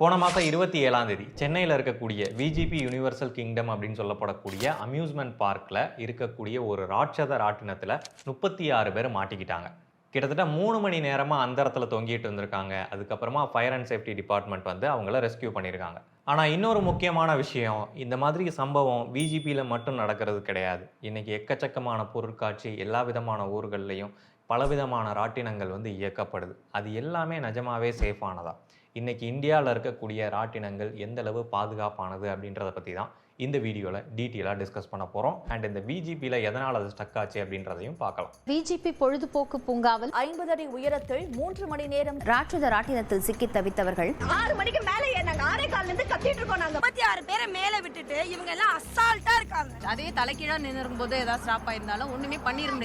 போன மாதம் இருபத்தி ஏழாம் தேதி சென்னையில் இருக்கக்கூடிய விஜிபி யுனிவர்சல் கிங்டம் அப்படின்னு சொல்லப்படக்கூடிய அம்யூஸ்மெண்ட் பார்க்கில் இருக்கக்கூடிய ஒரு ராட்சத ராட்டினத்தில் முப்பத்தி ஆறு பேர் மாட்டிக்கிட்டாங்க. கிட்டத்தட்ட மூணு மணி நேரமாக அந்த இடத்துல தொங்கிட்டு வந்திருக்காங்க அதுக்கப்புறமா ஃபயர் அண்ட் சேஃப்டி டிபார்ட்மெண்ட் வந்து அவங்கள ரெஸ்கியூ பண்ணியிருக்காங்க ஆனால் இன்னொரு முக்கியமான விஷயம் இந்த மாதிரி சம்பவம் விஜிபியில் மட்டும் நடக்கிறது கிடையாது. இன்றைக்கி எக்கச்சக்கமான பொருட்காட்சி எல்லா விதமான ஊர்கள்லையும் பலவிதமான ராட்டினங்கள் வந்து இயக்கப்படுது. அது எல்லாமே நிஜமாவே சேஃபானதா இன்னைக்கு இந்தியாவில் இருக்கக்கூடிய ராட்டினங்கள் எந்த அளவு பாதுகாப்பானது அப்படின்றத பற்றி தான் இந்த வீடியோவில் டீட்டெயிலாக டிஸ்கஸ் பண்ண போகிறோம் அண்ட் இந்த விஜிபியில் எதனால் அது ஸ்டக் ஆச்சு அப்படின்றதையும் பார்க்கலாம். விஜிபி பொழுதுபோக்கு பூங்காவில் ஐம்பது அடி உயரத்தில் மூன்று மணி நேரம் ராட்சத ராட்டினத்தில் சிக்கி தவித்தவர்கள். ஆறு மணிக்கு மேல ஏறினாங்க. ஆறே கால்ல இருந்து கத்திட்டு இருக்கோம் நாங்க. முப்பத்தி ஆறு பேரை மேல விட்டுட்டு இவங்க எல்லாம் அசால்ட்டா இருக்காங்க. அதே தலைக்கீழா நின்று இருக்கும்போது ஏதாவது ஸ்டாப் ஆயிருந்தாலும் ஒண்ணுமே பண்ணிட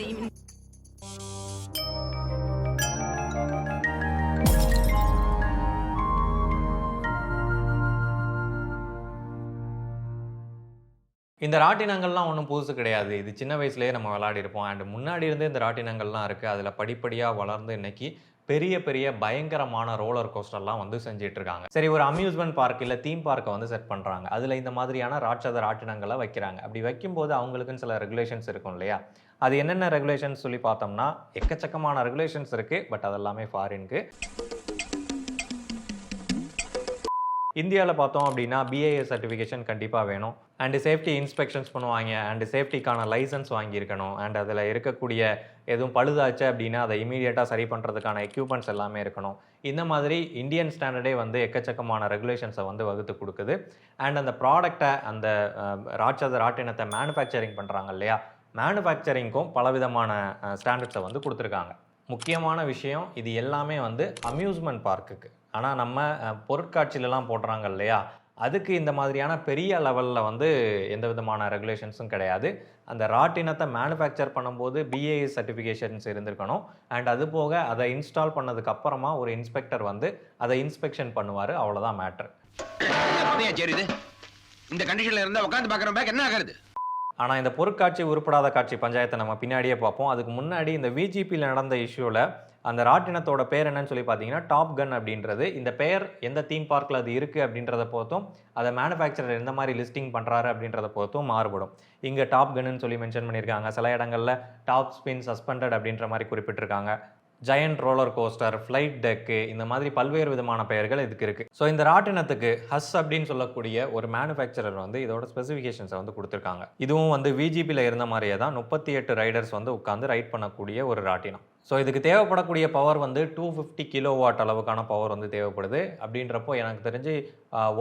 இந்த ராட்டினங்கள்லாம் ஒன்றும் புதுசு கிடையாது. இது சின்ன வயசுலேயே நம்ம விளையாடிருப்போம். அண்ட் முன்னாடி இருந்தே இந்த ராட்டினங்கள்லாம் இருக்குது அதில் படிப்படியாக வளர்ந்து இன்னைக்கு பெரிய பெரிய பயங்கரமான ரோலர் கோஸ்டர்லாம் வந்து செஞ்சுட்டு இருக்காங்க சரி ஒரு அம்யூஸ்மெண்ட் பார்க் இல்லை தீம் பார்க்கை வந்து செட் பண்ணுறாங்க அதில் இந்த மாதிரியான ராட்சத ராட்டினங்களை வைக்கிறாங்க. அப்படி வைக்கும்போது அவங்களுக்குன்னு சில ரெகுலேஷன்ஸ் இருக்கும் இல்லையா? அது என்னென்ன ரெகுலேஷன்ஸ் சொல்லி பார்த்தோம்னா எக்கச்சக்கமான ரெகுலேஷன்ஸ் இருக்குது பட் அதெல்லாமே ஃபாரினுக்கு இந்தியாவில் பார்த்தோம் அப்படின்னா பிஏஎஸ் சர்டிஃபிகேஷன் கண்டிப்பாக வேணும். அண்டு சேஃப்டி இன்ஸ்பெக்ஷன்ஸ் பண்ணுவாங்க. அண்டு சேஃப்டிக்கான லைசன்ஸ் வாங்கியிருக்கணும். அண்ட் அதில் இருக்கக்கூடிய எதுவும் பழுதாச்சு அப்படின்னா அதை இமீடியட்டாக சரி பண்ணுறதுக்கான எக்யூப்மெண்ட்ஸ் எல்லாமே இருக்கணும். இந்த மாதிரி இந்தியன் ஸ்டாண்டர்டே வந்து எக்கச்சக்கமான ரெகுலேஷன்ஸை வந்து வகுத்து கொடுக்குது. அண்ட் அந்த ப்ராடக்டை அந்த ராட்சத ராட்டினத்தை மேனுஃபேக்சரிங் பண்ணுறாங்க இல்லையா? மேனுஃபேக்சரிங்க்கும் பலவிதமான ஸ்டாண்டர்ட்ஸை வந்து கொடுத்துருக்காங்க. முக்கியமான விஷயம் இது எல்லாமே வந்து அம்யூஸ்மெண்ட் பார்க்குக்கு ஆனால் நம்ம பொருட்காட்சியிலலாம் போடுறாங்க இல்லையா? அதுக்கு இந்த மாதிரியான பெரிய லெவலில் வந்து எந்த விதமான ரெகுலேஷன்ஸும் கிடையாது. அந்த ராட்டினத்தை மேனுஃபேக்சர் பண்ணும்போது பிஏஎஸ் சர்டிஃபிகேஷன்ஸ் இருந்திருக்கணும். அண்ட் அது போக அதை இன்ஸ்டால் பண்ணதுக்கு அப்புறமா ஒரு இன்ஸ்பெக்டர் வந்து அதை இன்ஸ்பெக்ஷன் பண்ணுவார். அவ்வளோதான் மேட்ரு இந்த கண்டிஷன்ல இருந்தா உட்காந்து பாக்குற பேக் என்ன ஆகுறது ஆனால் இந்த பொருட்காட்சி உருப்படாத காட்சி பஞ்சாயத்தை நம்ம பின்னாடியே பார்ப்போம். அதுக்கு முன்னாடி இந்த விஜிபியில் நடந்த இஷ்யூவில் அந்த ராட்டினத்தோட பேர் என்னன்னு சொல்லி பார்த்தீங்கன்னா டாப் கன் அப்படின்றது. இந்த பெயர் எந்த தீம் பார்க்கில் அது இருக்குது அப்படின்றத பொறுத்தும் அதை மேனுஃபேக்சரர் எந்த மாதிரி லிஸ்டிங் பண்ணுறாரு அப்படின்றத பொறுத்தும் மாறுபடும். இங்கே டாப் கன்னு சொல்லி மென்ஷன் பண்ணியிருக்காங்க. சில இடங்களில் டாப் ஸ்பின் சஸ்பெண்டட் அப்படின்ற மாதிரி குறிப்பிட்டிருக்காங்க. Giant roller coaster flight deck இந்த மாதிரி பல்வேறு விதமான பெயர்கள் இதுக்கு இருக்குது ஸோ இந்த ராட்டினத்துக்கு ஹஸ் அப்படின்னு சொல்லக்கூடிய ஒரு மேனுஃபேக்சரர் வந்து இதோட ஸ்பெசிஃபிகேஷன்ஸை வந்து கொடுத்துருக்காங்க. இதுவும் வந்து விஜிபியில் இருந்த மாதிரியே தான் முப்பத்தி எட்டு ரைடர்ஸ் வந்து உட்காந்து ரைட் பண்ணக்கூடிய ஒரு ராட்டினம் ஸோ இதுக்கு தேவைப்படக்கூடிய பவர் வந்து டூ ஃபிஃப்டி கிலோ வாட் அளவுக்கான பவர் வந்து தேவைப்படுது. அப்படின்றப்போ எனக்கு தெரிஞ்சு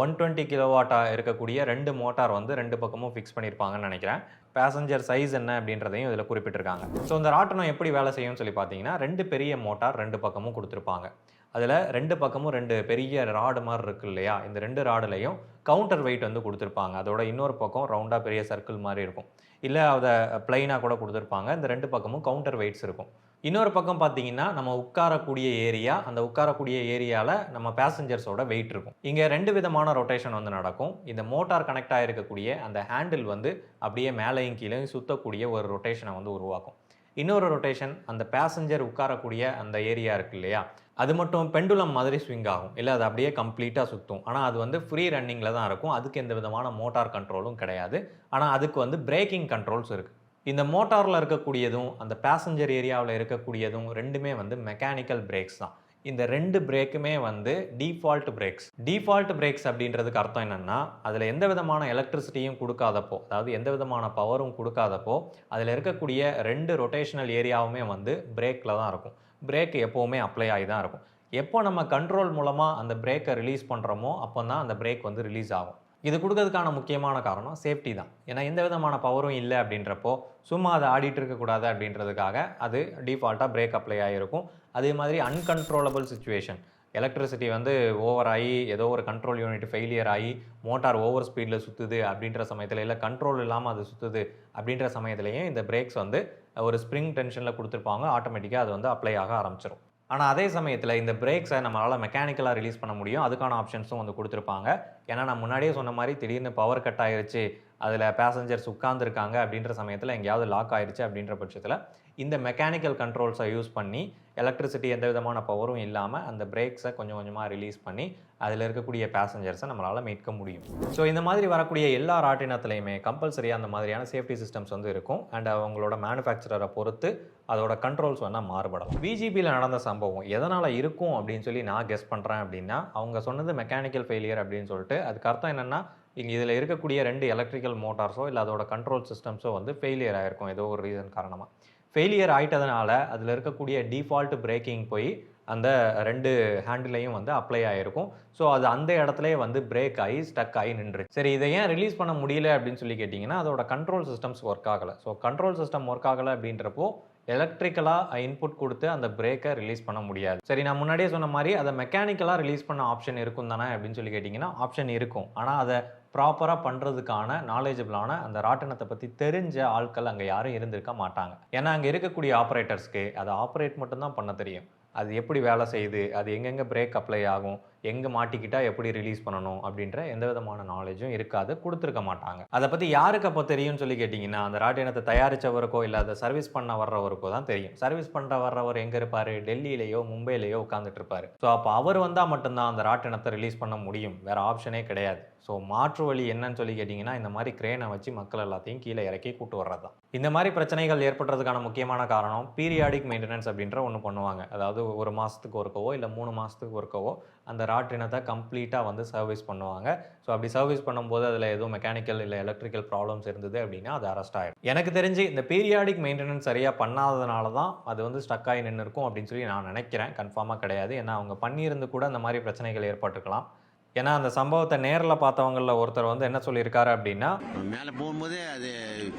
ஒன் டுவெண்ட்டி கிலோ வாட்டாக இருக்கக்கூடிய ரெண்டு மோட்டார் வந்து ரெண்டு பக்கமும் ஃபிக்ஸ் பண்ணியிருப்பாங்கன்னு நினைக்கிறேன். பேசஞ்சர் சைஸ் என்ன அப்படின்றதையும் இதில் குறிப்பிட்டிருக்காங்க. ஸோ இந்த ராட்டினம் எப்படி வேலை செய்யும்னு சொல்லி பார்த்தீங்கன்னா ரெண்டு பெரிய மோட்டார் ரெண்டு பக்கமும் கொடுத்துருப்பாங்க. அதில் ரெண்டு பக்கமும் ரெண்டு பெரிய ராடு மாதிரி இருக்கு இல்லையா? இந்த ரெண்டு ராடுலையும் கவுண்டர் வெயிட் வந்து கொடுத்துருப்பாங்க. அதோட இன்னொரு பக்கம் ரவுண்டாக பெரிய சர்க்கிள் மாதிரி இருக்கும். இல்லை அதை பிளைனாக கூட கொடுத்துருப்பாங்க. இந்த ரெண்டு பக்கமும் கவுண்டர் வெயிட்ஸ் இருக்கும். இன்னொரு பக்கம் பார்த்தீங்கன்னா நம்ம உட்காரக்கூடிய ஏரியா அந்த உட்காரக்கூடிய ஏரியாவில் நம்ம பேசஞ்சர்ஸோட வெயிட் இருக்கும். இங்கே ரெண்டு விதமான ரொட்டேஷன் வந்து நடக்கும். இந்த மோட்டார் கனெக்ட் ஆகிருக்கக்கூடிய அந்த ஹேண்டில் வந்து அப்படியே மேலேயும் கீழே சுற்றக்கூடிய ஒரு ரொட்டேஷனை வந்து உருவாக்கும். இன்னொரு ரொட்டேஷன் அந்த பேசஞ்சர் உட்காரக்கூடிய அந்த ஏரியா இருக்கு இல்லையா? அது மட்டும் பெண்டுலம் மாதிரி ஸ்விங் ஆகும். இல்லை அது அப்படியே கம்ப்ளீட்டாக சுற்றும் ஆனால் அது வந்து ஃப்ரீ ரன்னிங்கில் தான் இருக்கும். அதுக்கு எந்த விதமான மோட்டார் கண்ட்ரோலும் கிடையாது. ஆனால் அதுக்கு வந்து பிரேக்கிங் கண்ட்ரோல்ஸ் இருக்குது இந்த மோட்டாரில் இருக்கக்கூடியதும் அந்த பேசஞ்சர் ஏரியாவில் இருக்கக்கூடியதும் ரெண்டுமே வந்து மெக்கானிக்கல் பிரேக்ஸ் தான். இந்த ரெண்டு பிரேக்குமே வந்து டிஃபால்ட் பிரேக்ஸ் டிஃபால்ட் பிரேக்ஸ் அப்படின்றதுக்கு அர்த்தம் என்னென்னா அதில் எந்த விதமான எலக்ட்ரிசிட்டியும் கொடுக்காதப்போ அதாவது எந்த விதமான பவரும் கொடுக்காதப்போ அதில் இருக்கக்கூடிய ரெண்டு ரொட்டேஷனல் ஏரியாவுமே வந்து பிரேக்கில் தான் இருக்கும். பிரேக் எப்போவுமே அப்ளை ஆகி தான் இருக்கும். எப்போ நம்ம கண்ட்ரோல் மூலமாக அந்த பிரேக்கை ரிலீஸ் பண்ணுறோமோ அப்போ தான் அந்த பிரேக் வந்து ரிலீஸ் ஆகும். இது கொடுக்கறதுக்கான முக்கியமான காரணம் சேஃப்டி தான். ஏன்னா எந்த விதமான பவரும் இல்லை அப்படின்றப்போ சும்மா அதை ஆடிட்டு இருக்கக்கூடாது அப்படின்றதுக்காக அது டிஃபால்ட்டாக பிரேக் அப்ளை ஆகிருக்கும் அதே மாதிரி அன்கன்ட்ரோலபிள் சுச்சுவேஷன் எலக்ட்ரிசிட்டி வந்து ஓவர் ஆகி ஏதோ ஒரு கண்ட்ரோல் யூனிட் ஃபெயிலியர் ஆகி மோட்டார் ஓவர் ஸ்பீடில் சுற்றுது அப்படின்ற சமயத்தில் இல்லை கண்ட்ரோல் இல்லாமல் அது சுற்றுது அப்படின்ற சமயத்துலையும் இந்த பிரேக்ஸ் வந்து ஒரு ஸ்ப்ரிங் டென்ஷனில் கொடுத்துருப்பாங்க ஆட்டோமேட்டிக்காக அது வந்து அப்ளை ஆக ஆரம்பிச்சிடும் ஆனால் அதே சமயத்தில் இந்த பிரேக்ஸை நம்மளால் மெக்கானிக்கலாக ரிலீஸ் பண்ண முடியும். அதுக்கான ஆப்ஷன்ஸும் வந்து கொடுத்துருப்பாங்க. ஏன்னா நான் முன்னாடியே சொன்ன மாதிரி திடீர்னு பவர் கட் ஆயிருச்சு. அதில் பேசஞ்சர்ஸ் உட்காந்துருக்காங்க அப்படின்ற சமயத்தில் எங்கேயாவது லாக் ஆயிடுச்சு அப்படின்ற பட்சத்தில் இந்த மெக்கானிக்கல் கண்ட்ரோல்ஸை யூஸ் பண்ணி எலக்ட்ரிசிட்டி எந்த விதமான பவரும் இல்லாமல் அந்த பிரேக்ஸை கொஞ்சம் கொஞ்சமாக ரிலீஸ் பண்ணி அதில் இருக்கக்கூடிய பேசஞ்சர்ஸை நம்மளால் மீட்க முடியும். ஸோ இந்த மாதிரி வரக்கூடிய எல்லா ராட்டினத்துலையுமே கம்பல்சரியாக அந்த மாதிரியான சேஃப்டி சிஸ்டம்ஸ் வந்து இருக்கும். அண்ட் அவங்களோட மேனுஃபேக்சரரை பொறுத்து அதோட கண்ட்ரோல்ஸ் வேணால் மாறுபடலாம். பிஜிபியில் நடந்த சம்பவம் எதனால் இருக்கும் அப்படின்னு சொல்லி நான் கெஸ் பண்ணுறேன் அப்படின்னா அவங்க சொன்னது மெக்கானிக்கல் ஃபெயிலியர் அப்படின்னு சொல்லிட்டு அதுக்கு அர்த்தம் என்னென்னா இங்கே இதில் இருக்கக்கூடிய ரெண்டு எலக்ட்ரிக்கல் மோட்டார்ஸோ இல்லை அதோட கண்ட்ரோல் சிஸ்டம்ஸோ வந்து ஃபெயிலியர் ஆகிருக்கும் ஏதோ ஒரு ரீசன் காரணமாக ஃபெயிலியர் ஆயிட்டதுனால அதில் இருக்கக்கூடிய டிஃபால்ட் பிரேக்கிங் போய் அந்த ரெண்டு ஹேண்டிலையும் வந்து அப்ளை ஆகிருக்கும் ஸோ அது அந்த இடத்துலயே வந்து பிரேக் ஆகி ஸ்டக் ஆகி நின்று சரி இதை ஏன் ரிலீஸ் பண்ண முடியல அப்படின்னு சொல்லி கேட்டிங்கன்னா அதோட கண்ட்ரோல் சிஸ்டம்ஸ் ஒர்க் ஆகலை. ஸோ கண்ட்ரோல் சிஸ்டம் ஒர்க் ஆகலை அப்படின்றப்போ எலக்ட்ரிக்கலாக இன்புட் கொடுத்து அந்த பிரேக்கை ரிலீஸ் பண்ண முடியாது. சரி நான் முன்னாடியே சொன்ன மாதிரி அதை மெக்கானிக்கலாக ரிலீஸ் பண்ண ஆப்ஷன் இருக்கும் தானே அப்படின்னு சொல்லி கேட்டிங்கன்னா ஆப்ஷன் இருக்கும். ஆனால் அதை ப்ராப்பராக பண்ணுறதுக்கான நாலேஜபிளான அந்த ராட்டினத்தை பற்றி தெரிஞ்ச ஆட்கள் அங்கே யாரும் இருந்திருக்க மாட்டாங்க. ஏன்னா அங்கே இருக்கக்கூடிய ஆப்ரேட்டர்ஸ்க்கு அதை ஆப்ரேட் மட்டும்தான் பண்ண தெரியும். அது எப்படி வேலை செய்யுது? அது எங்கெங்கே பிரேக் அப்ளை ஆகும்? எங்கே மாட்டிக்கிட்டால் எப்படி ரிலீஸ் பண்ணணும் அப்படின்ற எந்த விதமான நாலேஜும் இருக்காது கொடுத்துருக்க மாட்டாங்க. அதை பற்றி யாருக்கு அப்போ தெரியும்னு சொல்லி கேட்டிங்கன்னா அந்த ராட்டினத்தை தயாரித்தவருக்கோ இல்லை அதை சர்வீஸ் பண்ண வர்றவருக்கோ தான் தெரியும். சர்வீஸ் பண்ணுற வர்றவர் எங்கே இருப்பார்? டெல்லியிலேயோ மும்பையிலேயோ உட்காந்துட்டு இருப்பார். ஸோ அப்போ அவர் வந்தால் மட்டும்தான் அந்த ராட்டினத்தை ரிலீஸ் பண்ண முடியும். வேறு ஆப்ஷனே கிடையாது. ஸோ மாற்று வழி என்னன்னு சொல்லி கேட்டிங்கன்னா இந்த மாதிரி கிரேனை வச்சு மக்கள் எல்லாத்தையும் கீழே இறக்கி கூட்டு வர்றது தான். இந்த மாதிரி பிரச்சனைகள் ஏற்படுறதுக்கான முக்கியமான காரணம் பீரியாடிக் மெயின்டெனன்ஸ் அப்படின்ற ஒன்று பண்ணுவாங்க. அதாவது ஒரு மாதத்துக்கு ஒருக்கவோ இல்லை மூணு மாதத்துக்கு ஒருக்கவோ அந்த ராட்டினத்தை கம்ப்ளீட்டாக வந்து சர்வீஸ் பண்ணுவாங்க. ஸோ அப்படி சர்வீஸ் பண்ணும்போது அதில் எதுவும் மெக்கானிக்கல் இல்லை எலக்ட்ரிக்கல் ப்ராப்ளம்ஸ் இருந்தது அப்படின்னா அது அரெஸ்ட் ஆகிடும் எனக்கு தெரிஞ்சு இந்த பீரியாடிக் மெயின்டெனன்ஸ் சரியாக பண்ணாததுனால தான் அது வந்து ஸ்டக் ஆகி நின்று இருக்கும் அப்படின்னு சொல்லி நான் நினைக்கிறேன். கன்ஃபார்மாக கிடையாது. ஏன்னா அவங்க பண்ணியிருந்து கூட அந்த மாதிரி பிரச்சனைகள் ஏற்பட்டுருக்கலாம் ஏன்னா அந்த சம்பவத்தை நேரில் பார்த்தவங்களில் ஒருத்தர் வந்து என்ன சொல்லியிருக்காரு அப்படின்னா மேலே போகும்போதே அது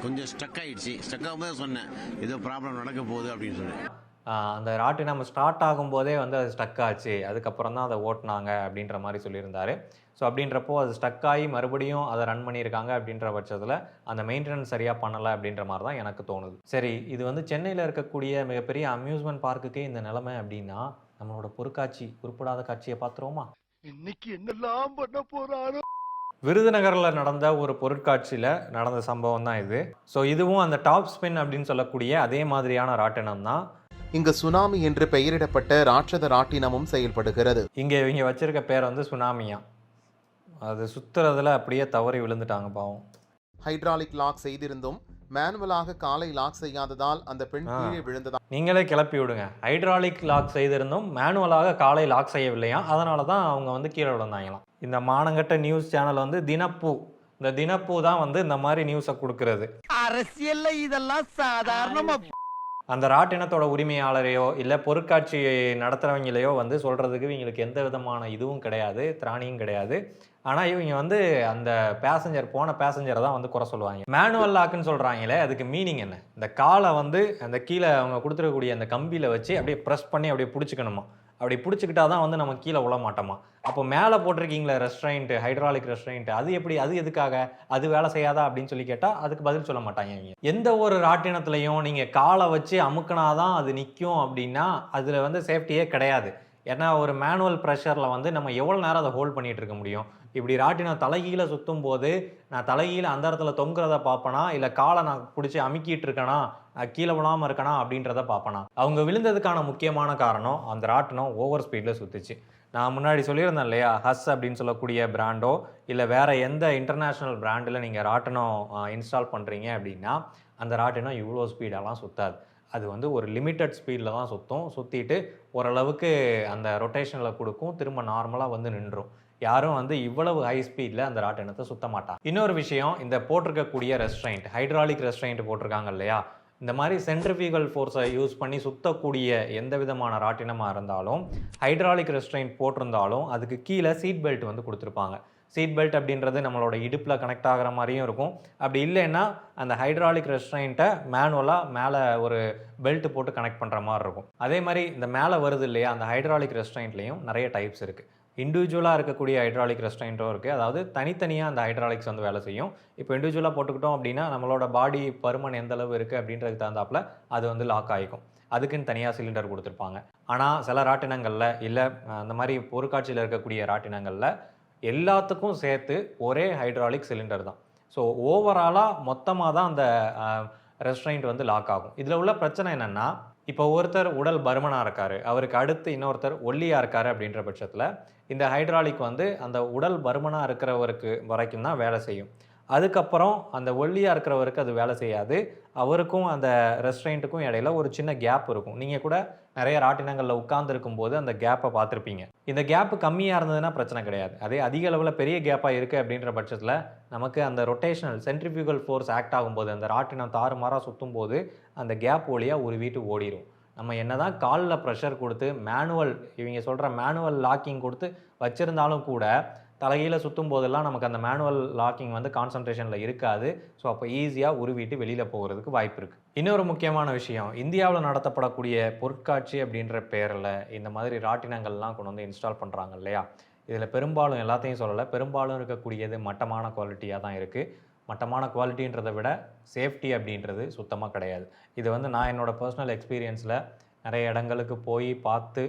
கொஞ்சம் ஸ்டக் ஆகிடுச்சு ஸ்டக் ஆகும்போது சொன்னேன் ஏதோ ப்ராப்ளம் நடக்க போகுது அப்படின்னு சொல்லி. அந்த ராட்டினம் ஸ்டார்ட் ஆகும்போதே வந்து அது ஸ்டக் ஆச்சு. அதுக்கப்புறம் தான் அதை ஓட்டினாங்க அப்படின்ற மாதிரி சொல்லியிருந்தாரு. ஸோ அப்படின்றப்போ அது ஸ்டக் ஆகி மறுபடியும் அதை ரன் பண்ணியிருக்காங்க அப்படின்ற பட்சத்தில் அந்த மெயின்டெனன்ஸ் சரியாக பண்ணலை அப்படின்ற மாதிரி தான் எனக்கு தோணுது. சரி இது வந்து சென்னையில் இருக்கக்கூடிய மிகப்பெரிய அம்யூஸ்மெண்ட் பார்க்குக்கே இந்த நிலைமை அப்படின்னா நம்மளோட பொருட்காட்சி உருப்படாத காட்சியை பார்த்துருவோமா? இன்னைக்கு என்னெல்லாம் பண்ண போறாரோ? விருதுநகரில் நடந்த ஒரு பொருட்காட்சியில் நடந்த சம்பவம் தான் இது. ஸோ இதுவும் அந்த டாப் ஸ்பின் அப்படின்னு சொல்லக்கூடிய அதே மாதிரியான ராட்டினம் தான். இங்கு சுனாமி என்று பெயரிடப்பட்ட ராட்சத ராட்டினமும் செயல்படுகிறது. இங்கே இவங்க வச்சிருக்க பேர் வந்து சுனாமியா. அது சுத்துறதுல அப்படியே தவறி விழுந்துட்டாங்க பாவம். ஹைட்ராலிக் லாக் செய்திருந்தும் மேனுவலாக காலை லாக் செய்யாததால் அந்த பெண். கீழே விழுந்ததா? நீங்களே கிளப்பி விடுங்க. ஹைட்ராலிக் லாக் செய்திருந்தும் மேனுவலாக காலை லாக் செய்யவில்லையா? அதனால தான் அவங்க வந்து கீழே விழுந்தாங்களாம். இந்த மானங்கட்ட நியூஸ் சேனல் வந்து தினப்பூ. இந்த தினப்பூ தான் வந்து இந்த மாதிரி நியூஸை கொடுக்கறது. அரசியல்ல இதெல்லாம் சாதாரணமா அந்த ராட்டினத்தோட உரிமையாளரையோ இல்லை பொருட்காட்சி நடத்துகிறவங்களையோ வந்து சொல்கிறதுக்கு இவங்களுக்கு எந்த விதமான இதுவும் கிடையாது திராணியும் கிடையாது. ஆனால் இவங்க வந்து அந்த பேசஞ்சர் போன பேசஞ்சரை தான் வந்து குறை சொல்லுவாங்க. மேனுவல் லாக்குன்னு சொல்கிறாங்களே அதுக்கு மீனிங் என்ன? இந்த காலை வந்து அந்த கீழே அவங்க கொடுத்துருக்கக்கூடிய அந்த கம்பியில் வச்சு அப்படியே ப்ரெஸ் பண்ணி அப்படியே பிடிச்சிக்கணுமா? அப்படி பிடிச்சிக்கிட்டா தான் வந்து நம்ம கீழே விழ மாட்டோமா? அப்போ மேலே போட்டிருக்கீங்களே ரெஸ்டாரண்ட் ஹைட்ராலிக் ரெஸ்டாரண்ட் அது எப்படி அது எதுக்காக? அது வேலை செய்யாதா அப்படின்னு சொல்லி கேட்டால் அதுக்கு பதில் சொல்ல மாட்டாங்க இவங்க. எந்த ஒரு ராட்டினத்துலையும் நீங்கள் காலை வச்சு அமுக்குனாதான் அது நிற்கும் அப்படின்னா அதில் வந்து சேஃப்டியே கிடையாது. ஏன்னா ஒரு மேனுவல் ப்ரெஷரில் வந்து நம்ம எவ்வளோ நேரம் அதை ஹோல்ட் பண்ணிகிட்டு இருக்க முடியும்? இப்படி ராட்டினம் தலைகீழ சுற்றும் போது நான் தலைகீழ அந்த இடத்துல தொங்குறத பார்ப்பனா? இல்லை காலை நான் பிடிச்சி அமுக்கிட்டு இருக்கேனா? நான் கீழே விழாமல் இருக்கேனா? அப்படின்றத பார்ப்பனா? அவங்க விழுந்ததுக்கான முக்கியமான காரணம் அந்த ராட்டினம் ஓவர் ஸ்பீடில் சுற்றுச்சு நான் முன்னாடி சொல்லியிருந்தேன் இல்லையா? ஹஸ் அப்படின்னு சொல்லக்கூடிய பிராண்டோ இல்லை வேறு எந்த இன்டர்நேஷ்னல் பிராண்டில் நீங்கள் ராட்டினம் இன்ஸ்டால் பண்ணுறீங்க அப்படின்னா அந்த ராட்டினம் இவ்வளோ ஸ்பீடெல்லாம் சுற்றாது அது வந்து ஒரு லிமிட்டட் ஸ்பீடில் தான் சுற்றும் சுற்றிட்டு ஓரளவுக்கு அந்த ரொட்டேஷனில் கொடுக்கும். திரும்ப நார்மலாக வந்து நின்றும். யாரும் வந்து இவ்வளவு ஹை ஸ்பீடில் அந்த ராட்டினத்தை சுத்த மாட்டான் இன்னொரு விஷயம் இந்த போட்டிருக்கக்கூடிய ரெஸ்ட்ரைண்ட் ஹைட்ராலிக் ரெஸ்ட்ரைண்ட் போட்டிருக்காங்க இல்லையா? இந்த மாதிரி சென்ட்ரிஃபியூகல் ஃபோர்ஸை யூஸ் பண்ணி சுத்தக்கூடிய எந்த விதமான ராட்டினமாக இருந்தாலும் ஹைட்ராலிக் ரெஸ்ட்ரைண்ட் போட்டிருந்தாலும் அதுக்கு கீழே சீட் பெல்ட் வந்து கொடுத்துருப்பாங்க. சீட் பெல்ட் அப்படின்றது நம்மளோட இடுப்பில் கனெக்ட் ஆகிற மாதிரியும் இருக்கும். அப்படி இல்லைன்னா அந்த ஹைட்ராலிக் ரெஸ்ட்ரெயின்ட்டை மேனுவலாக மேலே ஒரு பெல்ட் போட்டு கனெக்ட் பண்ணுற மாதிரி இருக்கும். அதே மாதிரி இந்த மேலே வருது இல்லையா அந்த ஹைட்ராலிக் ரெஸ்ட்ரெயின்ட்லேயும் நிறைய டைப்ஸ் இருக்குது இண்டிவிஜுவலாக இருக்கக்கூடிய ஹைட்ராலிக் ரெஸ்ட்ரைண்ட்டும் இருக்குது அதாவது தனித்தனியாக அந்த ஹைட்ராலிக்ஸ் வந்து வேலை செய்யும். இப்போ இண்டிவிஜுவலாக போட்டுக்கிட்டோம் அப்படின்னா நம்மளோட பாடி பருமன் எந்த அளவு இருக்குது அப்படின்றதுக்கு தகுந்தாப்புல அது வந்து லாக் ஆகிக்கும் அதுக்குன்னு தனியாக சிலிண்டர் கொடுத்துருப்பாங்க. ஆனால் சில ராட்டினங்களில் இல்லை அந்த மாதிரி பொருட்காட்சியில் இருக்கக்கூடிய ராட்டினங்களில் எல்லாத்துக்கும் சேர்த்து ஒரே ஹைட்ராலிக் சிலிண்டர் தான். ஸோ ஓவராலாக மொத்தமாக தான் அந்த ரெஸ்ட்ரைண்ட் வந்து லாக் ஆகும். இதில் உள்ள பிரச்சனை என்னென்னா இப்போ ஒருத்தர் உடல் பருமனாக இருக்காரு அவருக்கு அடுத்து இன்னொருத்தர் ஒல்லியாக இருக்காரு அப்படின்ற பட்சத்தில் இந்த ஹைட்ராலிக் வந்து அந்த உடல் பருமனாக இருக்கிறவருக்கு வரைக்கும் தான் வேலை செய்யும். அதுக்கப்புறம் அந்த ஒல்லியாக இருக்கிறவருக்கு அது வேலை செய்யாது. அவருக்கும் அந்த ரெஸ்டாரண்ட்டுக்கும் இடையில ஒரு சின்ன கேப் இருக்கும். நீங்கள் கூட நிறைய ராட்டினங்களில் உட்கார்ந்துருக்கும் போது அந்த கேப்பை பார்த்துருப்பீங்க. இந்த கேப் கம்மியாக இருந்ததுன்னா பிரச்சனை கிடையாது. அதே அதிக அளவில் பெரிய கேப்பாக இருக்குது அப்படின்ற பட்சத்தில் நமக்கு அந்த ரொட்டேஷனல் சென்ட்ரிஃபியூகல் ஃபோர்ஸ் ஆக்ட் ஆகும்போது அந்த ராட்டினம் தாறுமாறாக சுற்றும் போது அந்த கேப் வழியாக ஒரு வீட்டு ஓடிடும் நம்ம என்ன தான் காலில் ப்ரெஷர் கொடுத்து மேனுவல் இவங்க சொல்கிற மேனுவல் லாக்கிங் கொடுத்து வச்சுருந்தாலும் கூட தலைகீழ சுற்றும் போதெல்லாம் நமக்கு அந்த மேனுவல் லாக்கிங் வந்து கான்சன்ட்ரேஷனில் இருக்காது. ஸோ அப்போ ஈஸியாக உருவிட்டு வெளியில் போகிறதுக்கு வாய்ப்பு இருக்குது இன்னொரு முக்கியமான விஷயம் இந்தியாவில் நடத்தப்படக்கூடிய பொருட்காட்சி அப்படின்ற பேரில் இந்த மாதிரி ராட்டினங்கள்லாம் கொண்டு வந்து இன்ஸ்டால் பண்ணுறாங்க இல்லையா? இதில் பெரும்பாலும் எல்லாத்தையும் சொல்லலை. பெரும்பாலும் இருக்கக்கூடியது மட்டமான குவாலிட்டியாக தான் இருக்குது மட்டமான குவாலிட்டின்றதை விட சேஃப்டி அப்படின்றது சுத்தமாக கிடையாது. இது வந்து நான் என்னோடய பர்சனல் எக்ஸ்பீரியன்ஸில் நிறைய இடங்களுக்கு போய் பார்த்து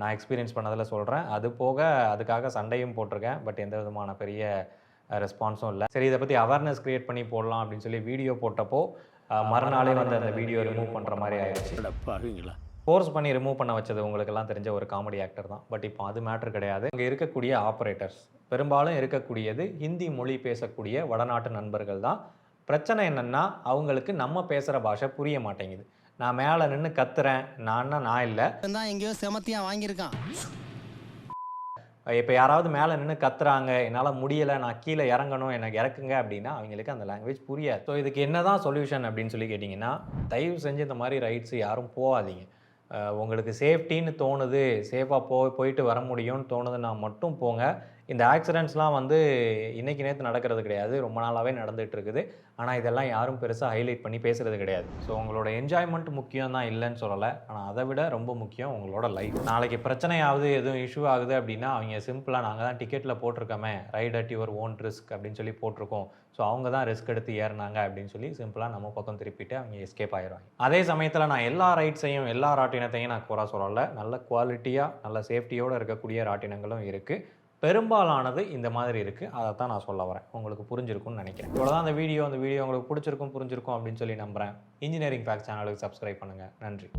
நான் எக்ஸ்பீரியன்ஸ் பண்ணதில் சொல்கிறேன் அது போக அதுக்காக சண்டையும் போட்டிருக்கேன். பட் எந்த விதமான பெரிய ரெஸ்பான்ஸும் இல்லை. சரி இதை பற்றி அவேர்னஸ் க்ரியேட் பண்ணி போடலாம் அப்படின்னு சொல்லி வீடியோ போட்டப்போ மறுநாளே வந்து அந்த வீடியோ ரிமூவ் பண்ணுற மாதிரி ஆயிடுச்சு ஃபோர்ஸ் பண்ணி ரிமூவ் பண்ண வச்சது உங்களுக்கெல்லாம் தெரிஞ்ச ஒரு காமெடி ஆக்டர் தான். பட் இப்போ அது மேட்ரு கிடையாது. இங்கே இருக்கக்கூடிய ஆப்ரேட்டர்ஸ் பெரும்பாலும் இருக்கக்கூடியது ஹிந்தி மொழி பேசக்கூடிய வடநாட்டு நண்பர்கள் தான். பிரச்சனை என்னென்னா அவங்களுக்கு நம்ம பேசுகிற பாஷை புரிய மாட்டேங்குது. நான் மேலே நின்று கத்துறேன். நான்னா நான் இல்லை. தான் எங்கேயோ செமத்தியா வாங்கியிருக்கான். இப்போ யாராவது மேலே நின்று கத்துறாங்க. என்னால் முடியலை. நான் கீழே இறங்கணும். எனக்கு இறக்குங்க அப்படின்னா அவங்களுக்கு அந்த லாங்குவேஜ் புரியாது. ஸோ இதுக்கு என்னதான் சொல்யூஷன் அப்படின்னு சொல்லி கேட்டிங்கன்னா தயவு செஞ்சு இந்த மாதிரி ரைட்ஸ் யாரும் போகாதீங்க. உங்களுக்கு சேஃப்டின்னு தோணுது. சேஃபாக போ போயிட்டு வர முடியும்னு தோணுதுன்னா மட்டும் போங்க. இந்த ஆக்சிடென்ட்ஸ்லாம் வந்து இன்றைக்கி நேற்று நடக்கிறது கிடையாது. ரொம்ப நாளாகவே நடந்துகிட்டு இருக்குது. ஆனால் இதெல்லாம் யாரும் பெருசாக ஹைலைட் பண்ணி பேசுறது கிடையாது. ஸோ உங்களோட என்ஜாய்மெண்ட் முக்கியம் தான் இல்லைன்னு சொல்லலை. ஆனால் அதை விட ரொம்ப முக்கியம் உங்களோட லைஃப் நாளைக்கு பிரச்சனையாவது எதுவும் இஷ்யூ ஆகுது அப்படின்னா அவங்க சிம்பிளாக நாங்கள் தான் டிக்கெட்டில் போட்டிருக்கோமே. Ride at your own risk அப்படின்னு சொல்லி போட்டிருக்கோம். ஸோ அவங்க தான் ரிஸ்க் எடுத்து ஏறினாங்க அப்படின்னு சொல்லி சிம்பிளாக நம்ம பக்கம் திருப்பிட்டு அவங்க எஸ்கேப் ஆயிடுவாங்க. அதே சமயத்தில் நான் எல்லா ரைட்ஸையும் எல்லா ராட்டினத்தையும் நான் குறை சொல்லலை. நல்ல குவாலிட்டியாக நல்ல சேஃப்டியோடு இருக்கக்கூடிய ராட்டினங்களும் இருக்குது பெரும்பாலானது இந்த மாதிரி இருக்குது அதை தான் நான் சொல்ல வரேன். உங்களுக்கு புரிஞ்சிருக்கும்னு நினைக்கிறேன். இவ்வளோதான் அந்த வீடியோ. அந்த வீடியோ உங்களுக்கு பிடிச்சிருக்கும் புரிஞ்சிருக்கும் அப்படின்னு சொல்லி நம்புகிறேன் இன்ஜினியரிங் ஃபேக்ட் சேனலுக்கு சப்ஸ்கிரைப் பண்ணுங்கள் நன்றி.